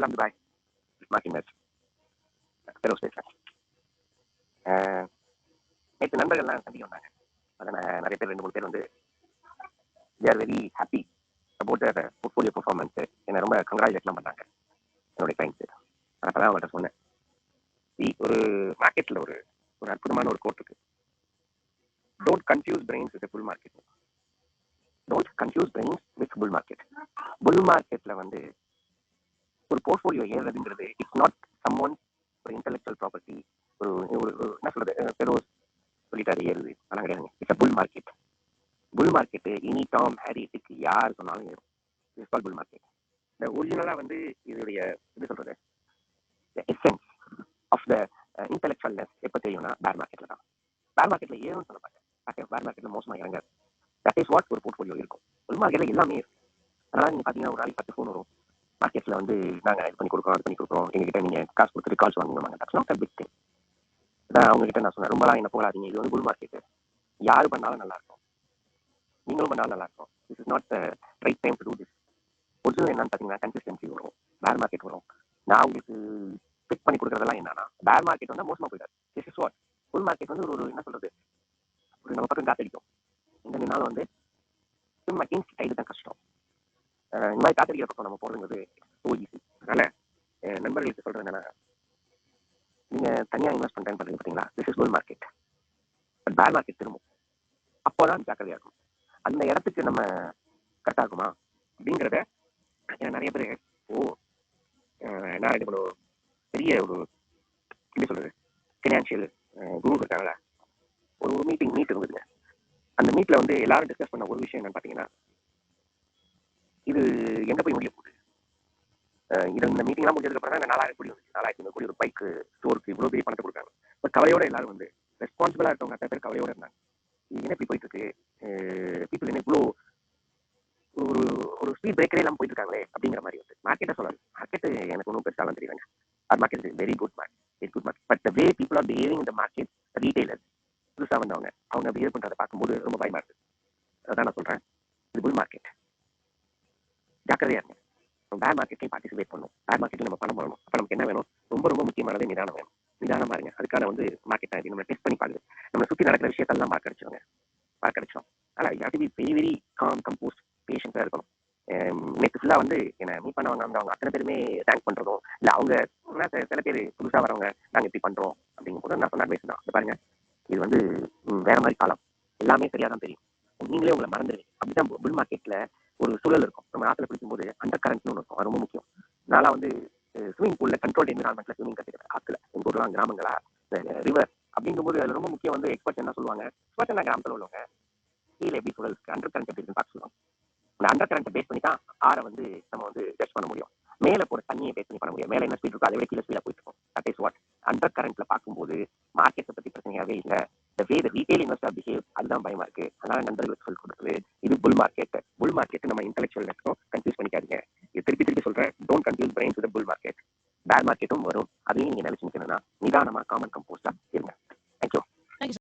Salam Dubai. Martin Merch. Fellow station. நேற்று நண்பர்கள்லாம் சந்திக்க வந்தாங்க அதில் நான் நிறைய பேர் ரெண்டு மூணு பேர் வந்து they very happy about the portfolio performance என்னை ரொம்ப கங்க்ராச்சுலேட்லாம் பண்ணாங்க என்னுடைய கிளைண்ட்ஸு அதை அப்போ தான் அவங்கள்ட்ட சொன்னேன் See, ஒரு மார்க்கெட்டில் ஒரு ஒரு அற்புதமான ஒரு கோட் இருக்கு don't confuse brains with bull market don't confuse brains with bull market bull மார்க்கெட்டில் வந்து ஒரு போர்ட்ஃபோலியோ ஏறுறதுங்கிறது இட்ஸ் நாட் சம் ஒன் ஒரு இன்டெலெக்சுவல் ப்ராப்பர்ட்டி ஒரு ஒரு என்ன சொல்றது பெரோஸ் சொல்லிட்டாரு ஏறுது அதெல்லாம் கிடையாதுங்க. It's bull market bull market இனி டாம் ஹேரிட்டுக்கு யார் சொன்னாலும் ஏறும். இட்ஸ் கால் புல் மார்க்கெட் இந்த ஒரிஜினலாக வந்து இதோடைய இது சொல்றது எசன்ஸ் ஆஃப் த இன்டெலெக்சுவல்னஸ் எப்போ தெரியும்னா பேர் மார்க்கெட்டில் தான். பேர் மார்க்கெட்டில் ஏறும் சொல்ல மாட்டேன். பேர் மார்க்கெட்டில் மோசமாக இறங்காது. தட் இஸ் வாட் ஒரு போர்ட்ஃபோலியோ இருக்கும். புல் மார்க்கெட்டில் எல்லாமே இருக்கு. அதனால் நீங்கள் பார்த்தீங்கன்னா ஒரு நாளைக்கு பத்து ஃபோன் வரும். மார்க்கெட்ல வந்து நாங்கள் இது பண்ணி கொடுக்குறோம் அது பண்ணி கொடுக்குறோம். எங்ககிட்ட நீங்க காசு கொடுத்து கால்ஸ் வாங்குவாங்க that's not a big thing நான் அவங்க கிட்ட நான் சொன்னேன் ரொம்பலாம் என்ன போகாதீங்க இது வந்து குல் மார்க்கெட் யாரு பண்ணாலும் நல்லா இருக்கும். நீங்களும் பண்ணாலும் நல்லா இருக்கும். This is not right time to do this original என்னன்னு பார்த்தீங்கன்னா கன்சிஸ்டன்சி வரும். பேர் மார்க்கெட் வரும். நான் உங்களுக்கு பிக் பண்ணி கொடுக்குறதெல்லாம் என்னன்னா பேர் மார்க்கெட் வந்து மோசமாக போயிடாது. This is what full market வந்து ஒரு ஒரு என்ன சொல்றது ஒரு நம்ம பக்கம் காத்தடிக்கும் எங்க நின்னாலும் வந்து சும்மா இன்ஸ் கைது தான் கஷ்டம் அஹ் இந்த மாதிரி காத்தடிக்கிற பக்கம் நம்ம போகிறதுங்கிறது டூ ஈஸி அதனால் நண்பர்களுக்கு சொல்றது என்னென்னா நீங்கள் தனியாக இன்வெஸ்ட் பண்றேன்னு பண்றீங்க பார்த்தீங்களா this is bull market but bear market திரும்பும். அப்போதான் ஜாக்கிரதையாக இருக்கும். அந்த இடத்துக்கு நம்ம கரெக்டாக இருக்குமா அப்படிங்கிறத ஏன்னா நிறைய பேர் ஓ நான் இது பண்ண பெரிய ஒரு எப்படி சொல்கிறது ஃபினான்ஷியல் குரூப் இருக்காங்களா ஒரு ஒரு மீட்டிங் மீட் இருந்ததுங்க. அந்த மீட்டில் வந்து எல்லாரும் டிஸ்கஸ் பண்ண ஒரு விஷயம் என்னன்னு பார்த்தீங்கன்னா இது எங்க போய் முடிய போகுது? அஹ் இது இந்த மீட்டிங்லாம் முடிஞ்சதுக்கு அப்புறம் தான் நாலாயிரம் கோடி வந்துச்சு. நாலாயிரத்தி ஐநூறு கோடி ஒரு பைக்கு ஸ்டோருக்கு இவ்வளோ பெரிய பணத்தை கொடுக்காங்க பட் கவலையோட எல்லாரும் வந்து ரெஸ்பான்சிபிளா இருக்கவங்க அத்தனை பேர் கவலையோட இருந்தாங்க. இது என்ன இப்படி போயிட்டு இருக்கு? பீப்புள் என்ன இவ்வளோ ஒரு ஒரு ஸ்பீட் பிரேக்கரே இல்லாமல் போயிட்டு இருக்காங்களே அப்படிங்கிற மாதிரி வந்து. மார்க்கெட்டை சொல்லலாம் மார்க்கெட் எனக்கு ஒன்றும் பெருசாலாம் தெரியலங்க. அது market is very good market it good market but the way people are behaving இந்த மார்க்கெட் ரீட்டைலர் புதுசாக வந்தவங்க அவங்க பிஹேவ் பண்ணுறதை பார்க்கும்போது ரொம்ப பயமா இருக்கு. அதான் நான் சொல்றேன். இது புல் மார்க்கெட் ஜாக்கிரதையா இருங்க. பேர் மார்க்கெட்லையும் பார்ட்டிசிபேட் பண்ணணும். பேர் மார்க்கெட்டில் நம்ம பணம் பண்ணணும் அப்போ நமக்கு என்ன வேணும்? ரொம்ப ரொம்ப முக்கியமானது நிதானம் வேணும். நிதானமாக இருங்க. அதுக்கான வந்து மார்க்கெட் ஆகி நம்ம டெஸ்ட் பண்ணி பாருங்க. நம்ம சுற்றி நடக்கிற விஷயத்தெல்லாம் மார்க் அடிச்சிருங்க. மார்க் அடிச்சோம் ஆனால் you very very calm composed பேஷண்ட்டாக இருக்கணும். நேற்று ஃபுல்லாக வந்து என்னை மீட் பண்ணவங்க அவங்க அத்தனை பேருமே தேங்க் பண்ணுறதும் இல்லை அவங்க சில- சில பேர் புதுசாக வரவங்க நாங்கள் இப்படி பண்ணுறோம் அப்படிங்கும் போது நான் சொன்ன அட்வைஸ் தான். பாருங்க. இது வந்து வேற மாதிரி காலம். எல்லாமே சரியாக தான் தெரியும். நீங்களே உங்களை மறந்துடுவீங்க அப்படிதான் புல் மார்க்கெட்டில் ஒரு சூழல் இருக்கும். நம்ம ஆற்றுல குளிக்கும்போது அண்டர் கரண்ட்னு ஒன்று இருக்கும். அது ரொம்ப முக்கியம். நான்லாம் வந்து ஸ்விமிங் பூலில் கண்ட்ரோல் என்விரான்மெண்ட்டில் ஸ்விமிங் கற்றுக்கிறேன் ஆற்றுல எங்கள் ஊர்லாம் கிராமங்களா? ரிவர் அப்படிங்கும்போது அதில் ரொம்ப முக்கியம் வந்து எக்ஸ்பர்ட் என்ன சொல்லுவாங்க? எக்ஸ்பர்ட் என்ன கிராமத்தில் உள்ளவங்க? கீழே எப்படி சூழல் இருக்குது அண்டர் கரண்ட் எப்படி இருக்குன்னு பார்க்க சொல்லுவாங்க. அந்த அண்டர் கரண்ட்டை பேஸ் பண்ணி தான் ஆரை வந்து நம்ம வந்து ஜட்ஜ் பண்ண முடியும். மேலே போகிற தண்ணியை பேஸ் பண்ணி பண்ண முடியும். மேலே என்ன ஸ்பீட் இருக்கோ அதை விட கீழே ஸ்பீடாக போயிட்டு இருக்கும். தட் இஸ் வாட் அண்டர் கரண்ட்ல பார்க்கும்போது மார்க்கெட்டை பற்றி பிரச்சனையாகவே இல்லை. The way retail investor behave அதுதான் பயமா இருக்கு. அதனால நண்பர்களுக்கு சொல்லி கொடுக்குறது இது புல் மார்க்கெட் புல் மார்க்கெட் நம்ம இன்டெலக்சுவல் இருக்கும் கன்ஃபியூஸ் பண்ணிக்காதீங்க. இது திருப்பி திருப்பி சொல்றேன் don't confuse brain bull market bear மார்க்கெட்டும் வரும். அதையும் நீங்க நினைச்சுக்கணும்னா நிதானமா காமன் கம்போ